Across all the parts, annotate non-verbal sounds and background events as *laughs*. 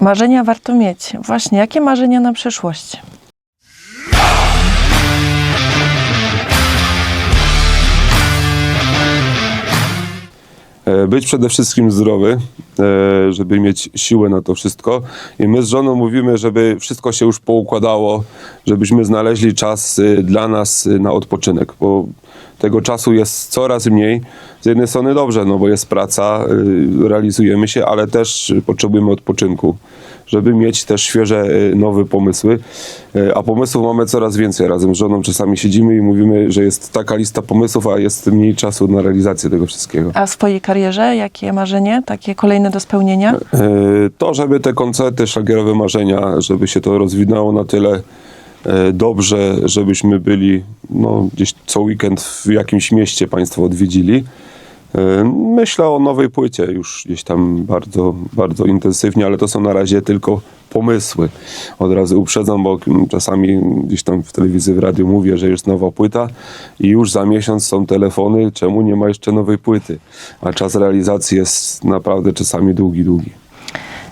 Marzenia warto mieć. Właśnie, jakie marzenia na przyszłość? E, Być przede wszystkim zdrowy, e, żeby mieć siłę na to wszystko. I my z żoną mówimy, żeby wszystko się już poukładało, żebyśmy znaleźli czas y, dla nas y, na odpoczynek, bo tego czasu jest coraz mniej. Z jednej strony dobrze, no bo jest praca, y, realizujemy się, ale też potrzebujemy odpoczynku, żeby mieć też świeże, y, nowe pomysły. Y, A pomysłów mamy coraz więcej. Razem z żoną czasami siedzimy i mówimy, że jest taka lista pomysłów, a jest mniej czasu na realizację tego wszystkiego. A w swojej karierze jakie marzenie, takie kolejne do spełnienia? To, żeby te koncerty, szlagierowe marzenia, żeby się to rozwinęło na tyle dobrze, żebyśmy byli no, gdzieś co weekend w jakimś mieście Państwo odwiedzili. E, Myślę o nowej płycie już gdzieś tam bardzo, bardzo intensywnie, ale to są na razie tylko pomysły. Od razu uprzedzam, bo czasami gdzieś tam w telewizji, w radiu mówię, że jest nowa płyta i już za miesiąc są telefony, czemu nie ma jeszcze nowej płyty. A czas realizacji jest naprawdę czasami długi, długi.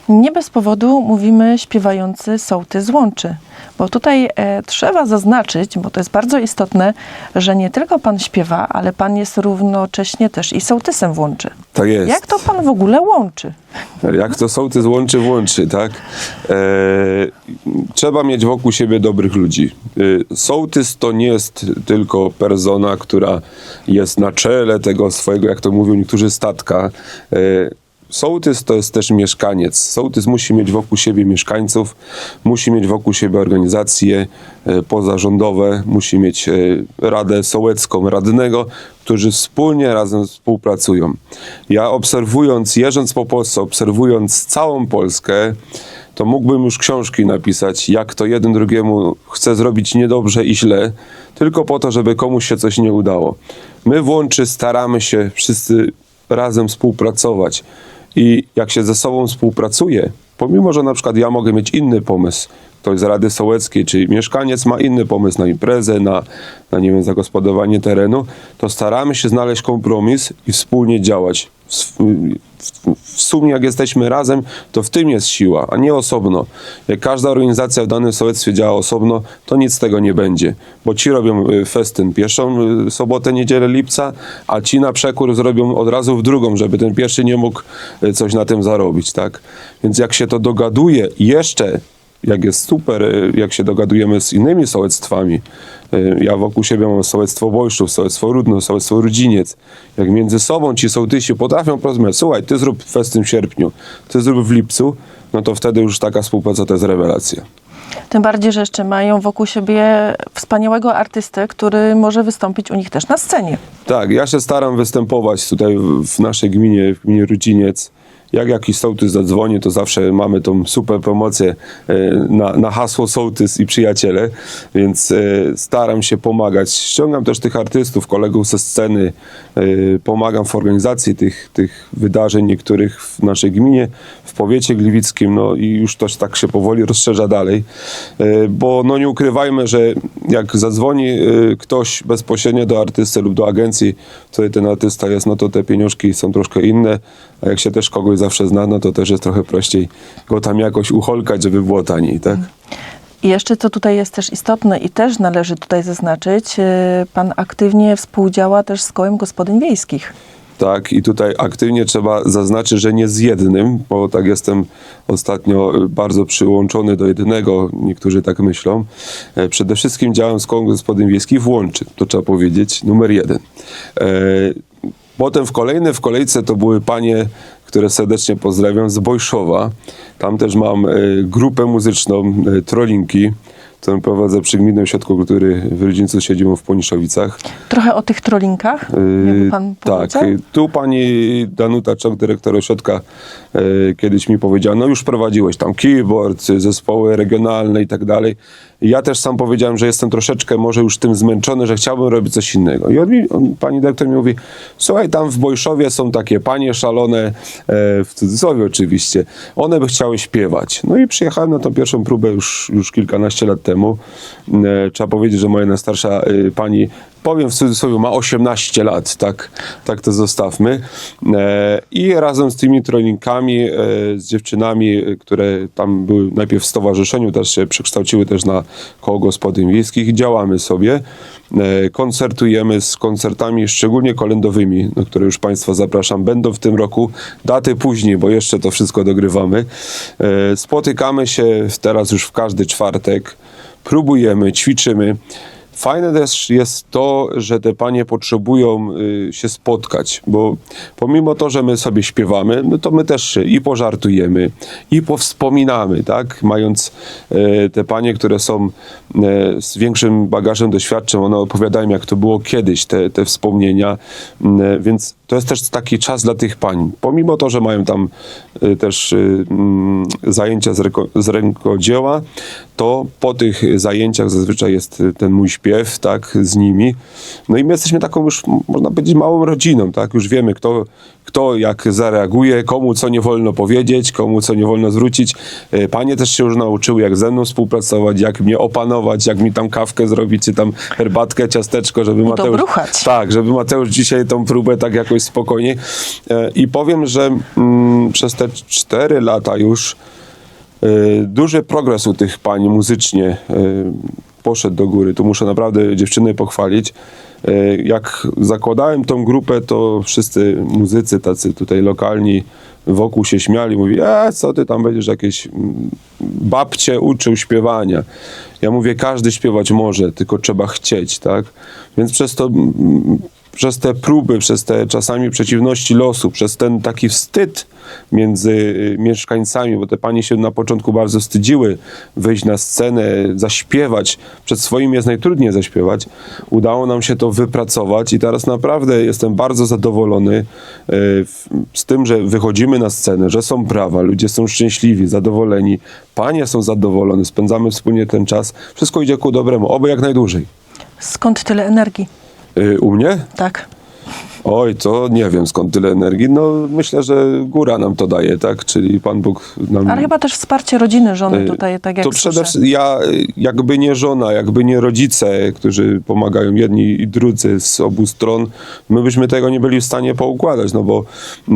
Nie bez powodu mówimy śpiewający sołtys Łączy. Bo tutaj e, trzeba zaznaczyć, bo to jest bardzo istotne, że nie tylko pan śpiewa, ale pan jest równocześnie też i sołtysem w Łączy. Tak jest. Jak to pan w ogóle łączy? Jak to sołtys łączy, włączy, tak? E, trzeba mieć wokół siebie dobrych ludzi. E, sołtys to nie jest tylko persona, która jest na czele tego swojego, jak to mówią niektórzy, statka. E, Sołtys to jest też mieszkaniec. Sołtys musi mieć wokół siebie mieszkańców, musi mieć wokół siebie organizacje e, pozarządowe, musi mieć e, Radę Sołecką, radnego, którzy wspólnie razem współpracują. Ja obserwując, jeżdżąc po Polsce, obserwując całą Polskę, to mógłbym już książki napisać, jak to jeden drugiemu chce zrobić niedobrze i źle, tylko po to, żeby komuś się coś nie udało. My w Łączy staramy się wszyscy razem współpracować i jak się ze sobą współpracuje, pomimo, że na przykład ja mogę mieć inny pomysł, ktoś z Rady Sołeckiej, czy mieszkaniec ma inny pomysł na imprezę, na, na nie wiem, zagospodarowanie terenu, to staramy się znaleźć kompromis i wspólnie działać. W, sumie jak jesteśmy razem, to w tym jest siła, a nie osobno. Jak każda organizacja w danym sołectwie działa osobno, to nic z tego nie będzie, bo ci robią y, festyn pierwszą y, sobotę, niedzielę lipca, a ci na przekór zrobią od razu w drugą, żeby ten pierwszy nie mógł y, coś na tym zarobić, tak? Więc jak się to dogaduje jeszcze jak jest super, y, jak się dogadujemy z innymi sołectwami. Y, Ja wokół siebie mam sołectwo Wojszów, sołectwo Rudno, sołectwo Rudziniec. Jak między sobą ci sołtysi potrafią porozmawiać, słuchaj, ty zrób festyn w sierpniu, ty zrób w lipcu, no to wtedy już taka współpraca to jest rewelacja. Tym bardziej, że jeszcze mają wokół siebie wspaniałego artystę, który może wystąpić u nich też na scenie. Tak, ja się staram występować tutaj w- w naszej gminie, w gminie Rudziniec. Jak jakiś sołtys zadzwoni, to zawsze mamy tą super promocję e, na, na hasło sołtys i przyjaciele, więc e, staram się pomagać. Ściągam też tych artystów, kolegów ze sceny, e, pomagam w organizacji tych, tych wydarzeń niektórych w naszej gminie, w powiecie gliwickim, no i już to tak się powoli rozszerza dalej, bo no nie ukrywajmy, że jak zadzwoni ktoś bezpośrednio do artysty lub do agencji, w której ten artysta jest, no to te pieniążki są troszkę inne, a jak się też kogoś zawsze zna, no to też jest trochę prościej go tam jakoś ucholkać, żeby było taniej, tak? I jeszcze co tutaj jest też istotne i też należy tutaj zaznaczyć, e, pan aktywnie współdziała też z kołem gospodyń wiejskich. Tak, i tutaj aktywnie trzeba zaznaczyć, że nie z jednym, bo tak jestem ostatnio y, bardzo przyłączony do jednego, niektórzy tak myślą. E, Przede wszystkim działam z kołem gospodyń wiejskich w Łączy, to trzeba powiedzieć, numer jeden. E, Potem w kolejne w kolejce to były panie, które serdecznie pozdrawiam z Bojszowa. Tam też mam e, grupę muzyczną e, Trolinki, którą prowadzę przy Gminnym Ośrodku Kultury w Rodzińcu z siedzibą w Poniszowicach. Trochę o tych trolinkach, Yy, jakby pan tak, powiedział? tu pani Danuta Czok, dyrektor ośrodka, yy, kiedyś mi powiedziała, no już prowadziłeś tam keyboard, zespoły regionalne i tak dalej. Ja też sam powiedziałem, że jestem troszeczkę może już tym zmęczony, że chciałbym robić coś innego. I on mi, on, pani dyrektor mi mówi, słuchaj, tam w Bojszowie są takie panie szalone, e, w cudzysłowie oczywiście, one by chciały śpiewać. No i przyjechałem na tą pierwszą próbę już, już kilkanaście lat temu. E, trzeba powiedzieć, że moja najstarsza e, pani powiem w cudzysłowie, ma 18 lat, tak, tak to zostawmy. E, I razem z tymi treningami, e, z dziewczynami, które tam były najpierw w stowarzyszeniu, też się przekształciły też na koło gospodyń wiejskich, działamy sobie. Koncertujemy z koncertami, szczególnie kolendowymi, na które już Państwa zapraszam. Będą w tym roku daty później, bo jeszcze to wszystko dogrywamy. Spotykamy się teraz już w każdy czwartek, próbujemy, ćwiczymy. Fajne też jest to, że te panie potrzebują y, się spotkać, bo pomimo to, że my sobie śpiewamy, no to my też i pożartujemy, i powspominamy, tak? Mając e, te panie, które są e, z większym bagażem doświadczeń, one opowiadają, jak to było kiedyś, te, te wspomnienia, więc to jest też taki czas dla tych pań. Pomimo to, że mają tam też e, mm, zajęcia z, ręko, z rękodzieła, to po tych zajęciach zazwyczaj jest e, ten mój śpiew, tak, z nimi. No i my jesteśmy taką już, można powiedzieć, małą rodziną, tak, już wiemy, kto, kto jak zareaguje, komu co nie wolno powiedzieć, komu co nie wolno zwrócić. Panie też się już nauczyły, jak ze mną współpracować, jak mnie opanować, jak mi tam kawkę zrobić, czy tam herbatkę, ciasteczko, żeby Mateusz... Udobruchać. Tak, żeby Mateusz dzisiaj tą próbę tak jakoś spokojniej. E, I powiem, że mm, przez te cztery lata już e, duży progres u tych pań muzycznie e, poszedł do góry. Tu muszę naprawdę dziewczyny pochwalić. E, Jak zakładałem tą grupę, to wszyscy muzycy tacy tutaj lokalni wokół się śmiali. Mówi, a co ty tam będziesz jakieś babcie uczył śpiewania. Ja mówię, każdy śpiewać może, tylko trzeba chcieć, tak? Więc przez to przez te próby, przez te czasami przeciwności losu, przez ten taki wstyd między y, mieszkańcami, bo te panie się na początku bardzo wstydziły wyjść na scenę, zaśpiewać. Przed swoim jest najtrudniej zaśpiewać. Udało nam się to wypracować i teraz naprawdę jestem bardzo zadowolony y, z tym, że wychodzimy na scenę, że są brawa, ludzie są szczęśliwi, zadowoleni, panie są zadowolone, spędzamy wspólnie ten czas. Wszystko idzie ku dobremu, oby jak najdłużej. Skąd tyle energii? Y, U mnie? Tak. Oj, to nie wiem skąd tyle energii. No myślę, że góra nam to daje, tak? Czyli Pan Bóg nam... Ale chyba też wsparcie rodziny, żony Y, tutaj, tak jak To przede wszystkim ja, jakby nie żona, jakby nie rodzice, którzy pomagają jedni i drudzy z obu stron, my byśmy tego nie byli w stanie poukładać, no bo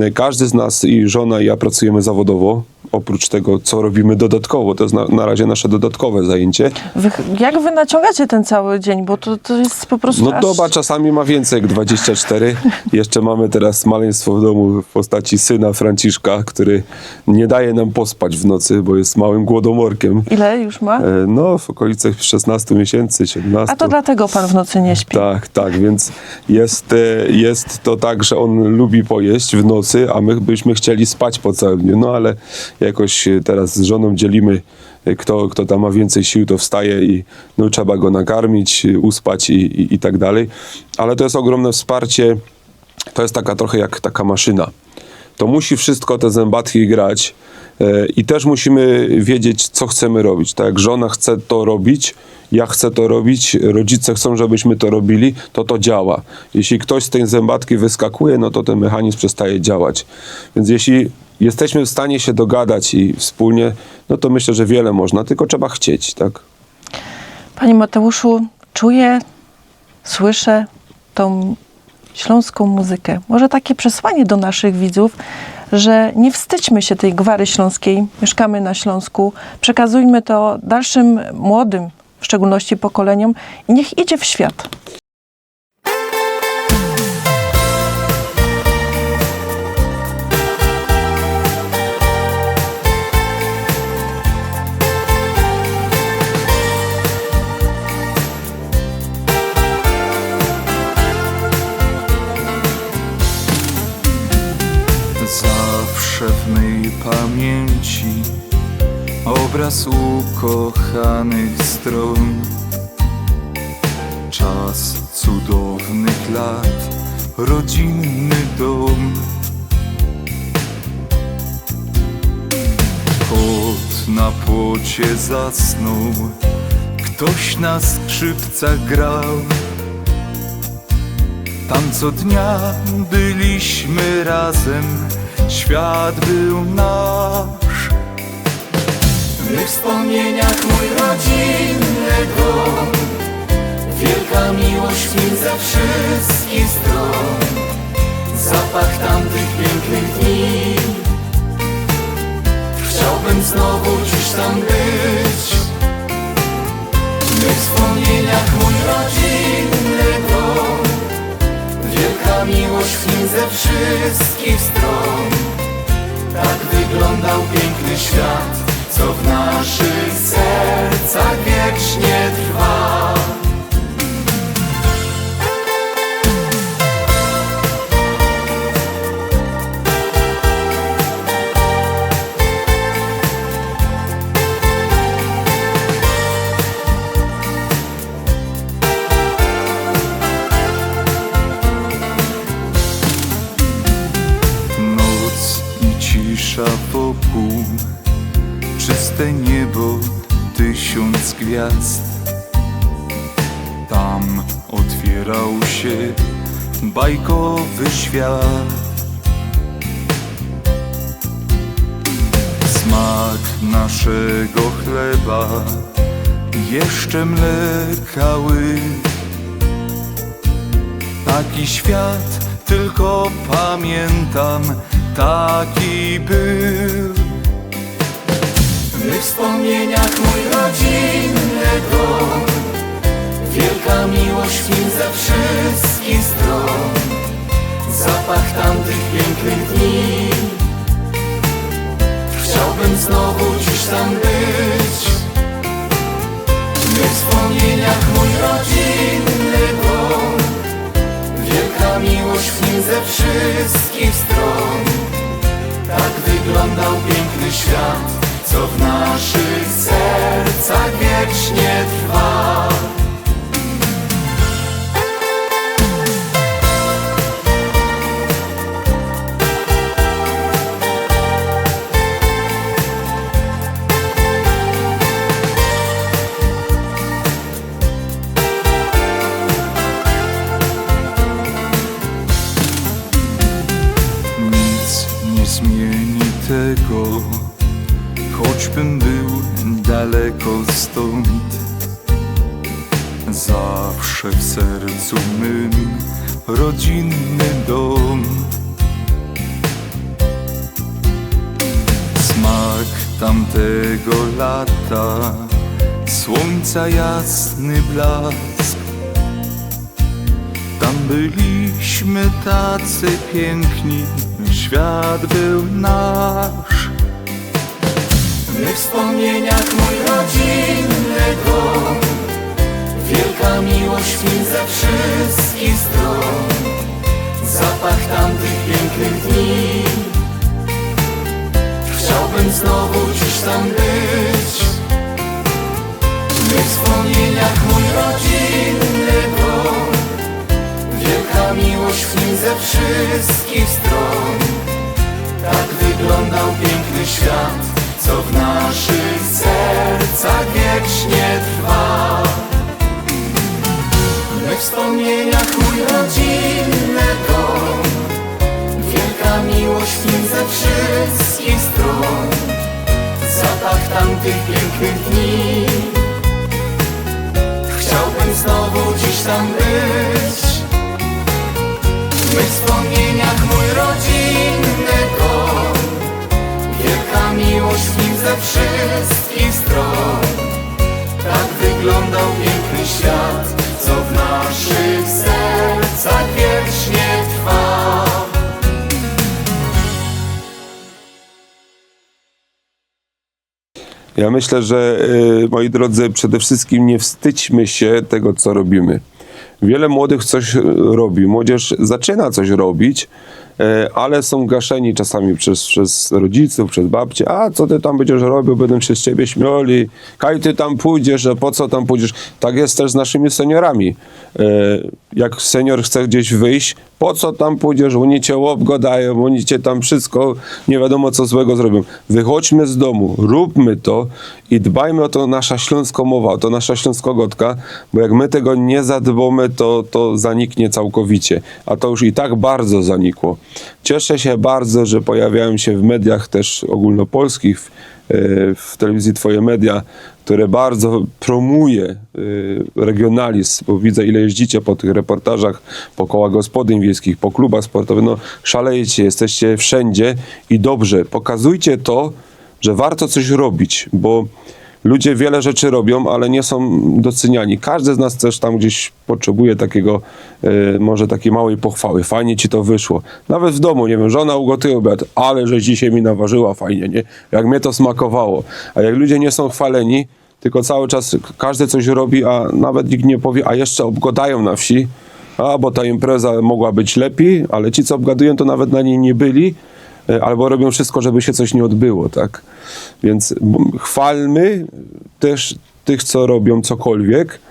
y, każdy z nas i żona i ja pracujemy zawodowo, oprócz tego, co robimy dodatkowo. To jest na, na razie nasze dodatkowe zajęcie. Wy, jak wy naciągacie ten cały dzień? Bo to, to jest po prostu No aż... doba czasami ma więcej jak 24. *laughs* Jeszcze mamy teraz maleństwo w domu w postaci syna Franciszka, który nie daje nam pospać w nocy, bo jest małym głodomorkiem. Ile już ma? E, No, w okolicach 16 miesięcy, 17. A to dlatego pan w nocy nie śpi. Tak, tak, więc jest, e, jest to tak, że on lubi pojeść w nocy, a my byśmy chcieli spać po całym dniu. No ale jakoś e, teraz z żoną dzielimy, e, kto, kto tam ma więcej sił, to wstaje i no, trzeba go nakarmić, e, uspać i, i, i tak dalej. Ale to jest ogromne wsparcie. To jest taka trochę jak taka maszyna. To musi wszystko te zębatki grać. I też musimy wiedzieć, co chcemy robić. Tak jak żona chce to robić, ja chcę to robić, rodzice chcą, żebyśmy to robili, to to działa. Jeśli ktoś z tej zębatki wyskakuje, no to ten mechanizm przestaje działać. Więc jeśli jesteśmy w stanie się dogadać i wspólnie, no to myślę, że wiele można, tylko trzeba chcieć, tak? Panie Mateuszu, czuję, słyszę tą śląską muzykę. Może takie przesłanie do naszych widzów, że nie wstydźmy się tej gwary śląskiej, mieszkamy na Śląsku, przekazujmy to dalszym młodym, w szczególności pokoleniom i niech idzie w świat. Zawsze w mej pamięci obraz ukochanych stron. Czas cudownych lat, rodzinny dom. Kot na płocie zasnął, ktoś na skrzypcach grał. Tam co dnia byliśmy razem, świat był nasz. W wspomnieniach mój rodzinny dom, wielka miłość w nim ze wszystkich stron. Zapach tamtych pięknych dni. Chciałbym znowu dziś tam być. W wspomnieniach mój rodzinny dom Miłość w nim ze wszystkich stron. Tak wyglądał piękny świat Co w naszych sercach wiecznie trwa gwiazd Tam otwierał się bajkowy świat. Smak naszego chleba Jeszcze mleka łyk. Taki świat tylko pamiętam, taki był. Mych wspomnieniach mój rodzinny dom, wielka miłość w nim ze wszystkich stron, zapach tamtych pięknych dni. Chciałbym znowu dziś tam być. W wspomnieniach mój rodzinny dom. Wielka miłość w nim ze wszystkich stron Tak wyglądał piękny świat Co w naszych sercach wiecznie trwa daleko stąd Zawsze w sercu mym rodzinny dom. Smak tamtego lata Słońca jasny blask. Tam byliśmy tacy piękni, świat był nasz. Mych wspomnieniach mój rodzinny dom, wielka miłość w nim ze wszystkich stron, zapach tamtych pięknych dni. Chciałbym znowu dziś tam być. W mych wspomnieniach mój rodzinny dom. Wielka miłość w nim ze wszystkich stron Tak wyglądał piękny świat Co w naszych sercach wiecznie trwa. W mych wspomnieniach mój rodzinny dom Wielka miłość w nim ze wszystkich stron. Zapach tamtych pięknych dni Chciałbym znowu dziś tam być. W mych wspomnieniach mój rodzinny dom Wielka miłość ze wszystkich stron. Tak wyglądał piękny świat Co w naszych sercach wiecznie trwa. Ja myślę, że y, moi drodzy, przede wszystkim nie wstydźmy się tego, co robimy. Wiele młodych coś y, robi, młodzież zaczyna coś robić, ale są gaszeni czasami przez, przez rodziców, przez babcie. A co ty tam będziesz robił, będą się z ciebie śmiali. Kaj ty tam pójdziesz, a po co tam pójdziesz? Tak jest też z naszymi seniorami. Y, Jak senior chce gdzieś wyjść, po co tam pójdziesz? Oni cię obgodają, oni cię tam wszystko, nie wiadomo co złego zrobią. Wychodźmy z domu, róbmy to i dbajmy o to nasza śląskomowa, o to nasza śląskogotka, bo jak my tego nie zadbamy, to, to zaniknie całkowicie. A to już i tak bardzo zanikło. Cieszę się bardzo, że pojawiają się w mediach też ogólnopolskich, w telewizji Twoje Media, które bardzo promuje e, regionalizm, bo widzę ile jeździcie po tych reportażach, po kołach gospodyń wiejskich, po klubach sportowych, no szalejecie, jesteście wszędzie i dobrze, pokazujcie to, że warto coś robić, bo ludzie wiele rzeczy robią, ale nie są doceniani. Każdy z nas też tam gdzieś potrzebuje takiego, e, może takiej małej pochwały. Fajnie ci to wyszło. Nawet w domu, nie wiem, żona ugotuje obiad, ale że dzisiaj mi naważyła fajnie, nie? Jak mnie to smakowało. A jak ludzie nie są chwaleni, tylko cały czas każdy coś robi, a nawet nikt nie powie, a jeszcze obgodają na wsi, a bo ta impreza mogła być lepiej, ale ci, co obgadują, to nawet na niej nie byli, albo robią wszystko, żeby się coś nie odbyło, tak? Więc chwalmy też tych, co robią cokolwiek e,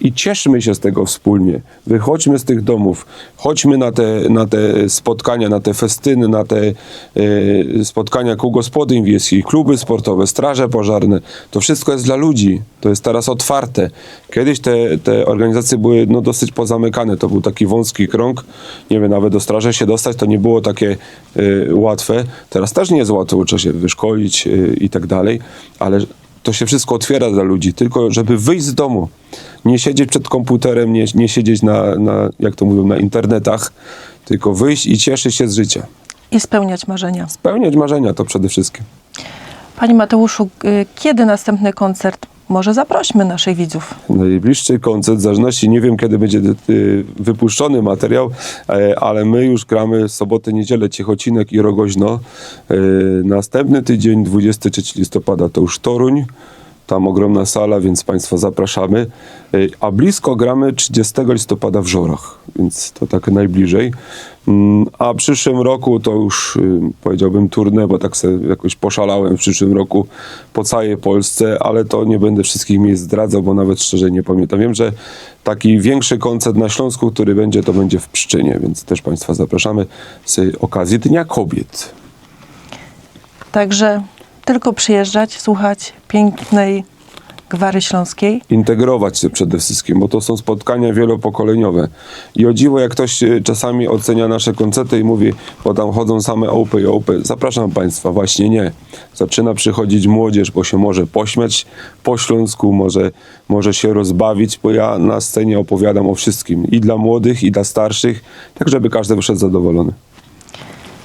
i cieszmy się z tego wspólnie. Wychodźmy z tych domów, chodźmy na te, na te spotkania, na te festyny, na te e, spotkania kół gospodyń wiejskich, kluby sportowe, straże pożarne. To wszystko jest dla ludzi. To jest teraz otwarte. Kiedyś te, te organizacje były no, dosyć pozamykane. To był taki wąski krąg. Nie wiem, nawet do straży się dostać to nie było takie e, łatwe. Teraz też nie jest łatwo, trzeba się wyszkolić e, i tak dalej, ale to się wszystko otwiera dla ludzi, tylko żeby wyjść z domu, nie siedzieć przed komputerem, nie, nie siedzieć na, na, jak to mówią, na internetach, tylko wyjść i cieszyć się z życia. I spełniać marzenia. Spełniać marzenia to przede wszystkim. Panie Mateuszu, y, kiedy następny koncert? Może zaprośmy naszych widzów. Najbliższy koncert, w zależności, nie wiem kiedy będzie y, wypuszczony materiał, e, ale my już gramy sobotę, niedzielę, Ciechocinek i Rogoźno. E, Następny tydzień, 23 listopada, to już Toruń. Tam ogromna sala, więc Państwa zapraszamy. E, A blisko gramy 30 listopada w Żorach, więc to tak najbliżej. Mm, A w przyszłym roku to już y, powiedziałbym turnę, bo tak sobie jakoś poszalałem w przyszłym roku po całej Polsce, ale to nie będę wszystkich miejsc zdradzał, bo nawet szczerze nie pamiętam. Wiem, że taki większy koncert na Śląsku, który będzie, to będzie w Pszczynie, więc też Państwa zapraszamy z okazji Dnia Kobiet. Także tylko przyjeżdżać, słuchać pięknej gwary śląskiej. integrować się przede wszystkim, bo to są spotkania wielopokoleniowe. I o dziwo, jak ktoś e, czasami ocenia nasze koncerty i mówi, bo tam chodzą same opy i opy, zapraszam Państwa, właśnie nie. Zaczyna przychodzić młodzież, bo się może pośmiać po śląsku, może, może się rozbawić, bo ja na scenie opowiadam o wszystkim. I dla młodych, i dla starszych, tak żeby każdy wyszedł zadowolony.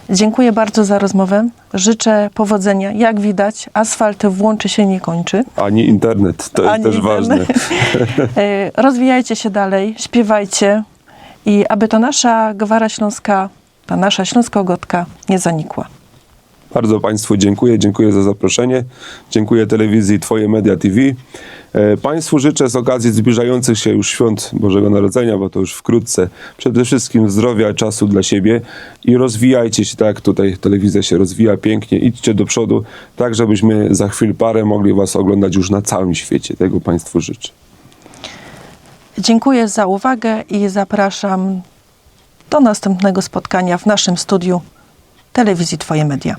Dziękuję bardzo za rozmowę. Życzę powodzenia. Jak widać, asfalt w Łączy się nie kończy. Ani internet, to jest Ani też ważne. internet. *laughs* E, Rozwijajcie się dalej, śpiewajcie i aby ta nasza gwara śląska, ta nasza śląsko-gotka nie zanikła. Bardzo Państwu dziękuję, dziękuję za zaproszenie. Dziękuję telewizji Twoje Media TV. E, Państwu życzę z okazji zbliżających się już świąt Bożego Narodzenia, bo to już wkrótce, przede wszystkim zdrowia, czasu dla siebie i rozwijajcie się tak, jak tutaj telewizja się rozwija pięknie. Idźcie do przodu, tak żebyśmy za chwil parę mogli Was oglądać już na całym świecie. Tego Państwu życzę. Dziękuję za uwagę i zapraszam do następnego spotkania w naszym studiu telewizji Twoje Media.